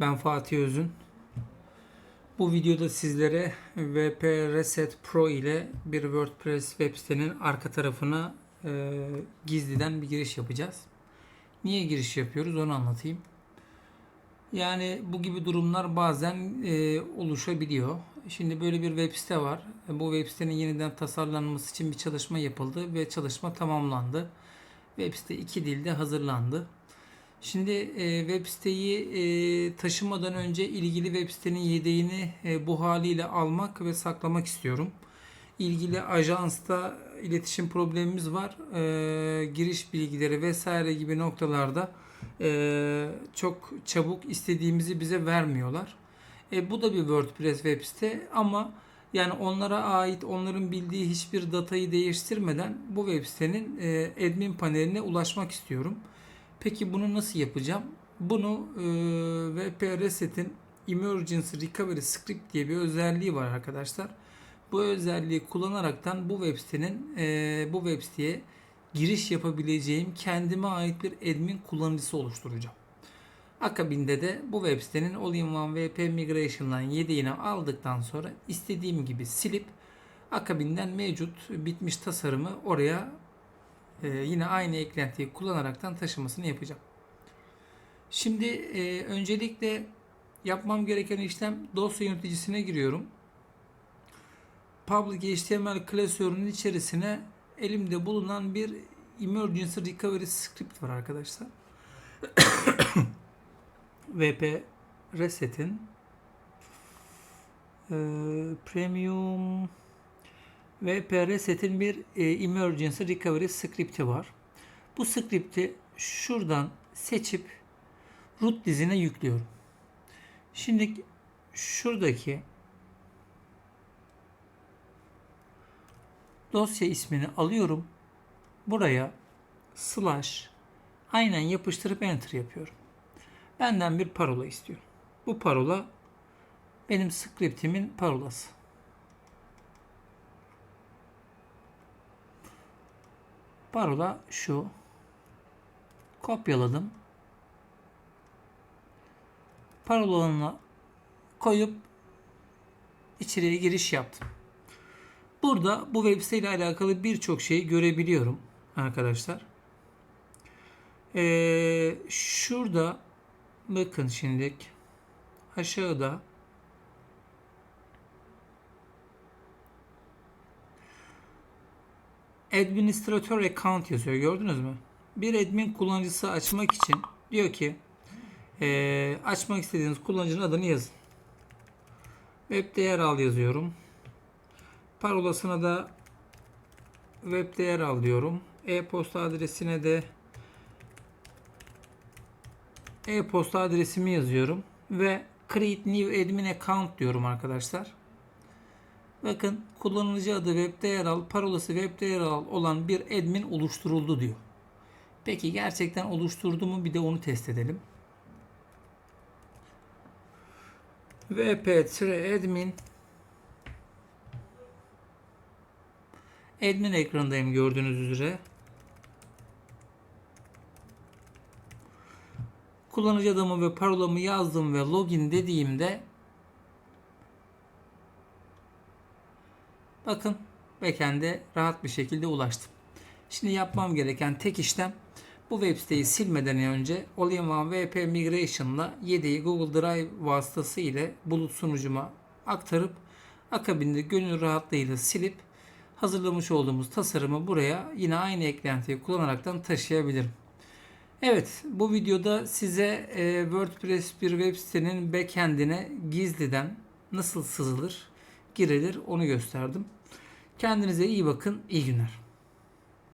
Ben Fatih Özün. Bu videoda sizlere VP Reset Pro ile bir WordPress web sitenin arka tarafına e, gizliden bir giriş yapacağız. Niye giriş yapıyoruz onu anlatayım. Yani bu gibi durumlar bazen e, oluşabiliyor. Şimdi böyle bir web site var. Bu web sitenin yeniden tasarlanması için bir çalışma yapıldı ve çalışma tamamlandı. Web site iki dilde hazırlandı. Şimdi e, web siteyi e, taşımadan önce ilgili web sitenin yedeğini e, bu haliyle almak ve saklamak istiyorum. İlgili ajansta iletişim problemimiz var. E, giriş bilgileri vesaire gibi noktalarda e, çok çabuk istediğimizi bize vermiyorlar. E, bu da bir WordPress web site ama yani onlara ait onların bildiği hiçbir datayı değiştirmeden bu web sitenin e, admin paneline ulaşmak istiyorum. Peki bunu nasıl yapacağım? Bunu e, VP Reset'in Emergency Recovery Script diye bir özelliği var arkadaşlar. Bu özelliği kullanaraktan bu web sitenin e, bu web siteye giriş yapabileceğim kendime ait bir admin kullanıcısı oluşturacağım. Akabinde de bu web sitenin All-in-One VP Migration'dan yedeğini aldıktan sonra istediğim gibi silip akabinden mevcut bitmiş tasarımı oraya e, yine aynı eklentiyi kullanaraktan taşımasını yapacağım. Şimdi e, öncelikle yapmam gereken işlem dosya yöneticisine giriyorum. Public HTML klasörünün içerisine elimde bulunan bir Emergency Recovery Script var arkadaşlar. VP Reset'in e, Premium VP Reset'in bir e, Emergency Recovery Script'i var. Bu script'i şuradan seçip root dizine yüklüyorum. Şimdi şuradaki dosya ismini alıyorum. Buraya slash aynen yapıştırıp enter yapıyorum. Benden bir parola istiyor. Bu parola benim scriptimin parolası. Parola şu. Kopyaladım. Parolanı koyup içeriye giriş yaptım. Burada bu web site ile alakalı birçok şeyi görebiliyorum arkadaşlar. Ee, şurada bakın şimdi aşağıda administratör account yazıyor gördünüz mü? Bir admin kullanıcısı açmak için diyor ki eee, açmak istediğiniz kullanıcının adını yazın. Web değer al yazıyorum. Parolasına da web değer al diyorum. E-posta adresine de e-posta adresimi yazıyorum ve create new admin account diyorum arkadaşlar. Bakın kullanıcı adı webde yer al, parolası webde yer al olan bir admin oluşturuldu diyor. Peki gerçekten oluşturdu mu bir de onu test edelim. vp-admin admin ekranındayım gördüğünüz üzere. Kullanıcı adımı ve parolamı yazdım ve login dediğimde Bakın backend'e rahat bir şekilde ulaştım. Şimdi yapmam gereken tek işlem bu web siteyi silmeden önce All-in-One VP Migration'la yedeği Google Drive vasıtası ile bulut sunucuma aktarıp akabinde gönül rahatlığıyla silip hazırlamış olduğumuz tasarımı buraya yine aynı eklentiyi kullanaraktan taşıyabilirim. Evet bu videoda size e, WordPress bir web sitenin backend'ine gizliden nasıl sızılır, girilir onu gösterdim. Kendinize iyi bakın, iyi günler.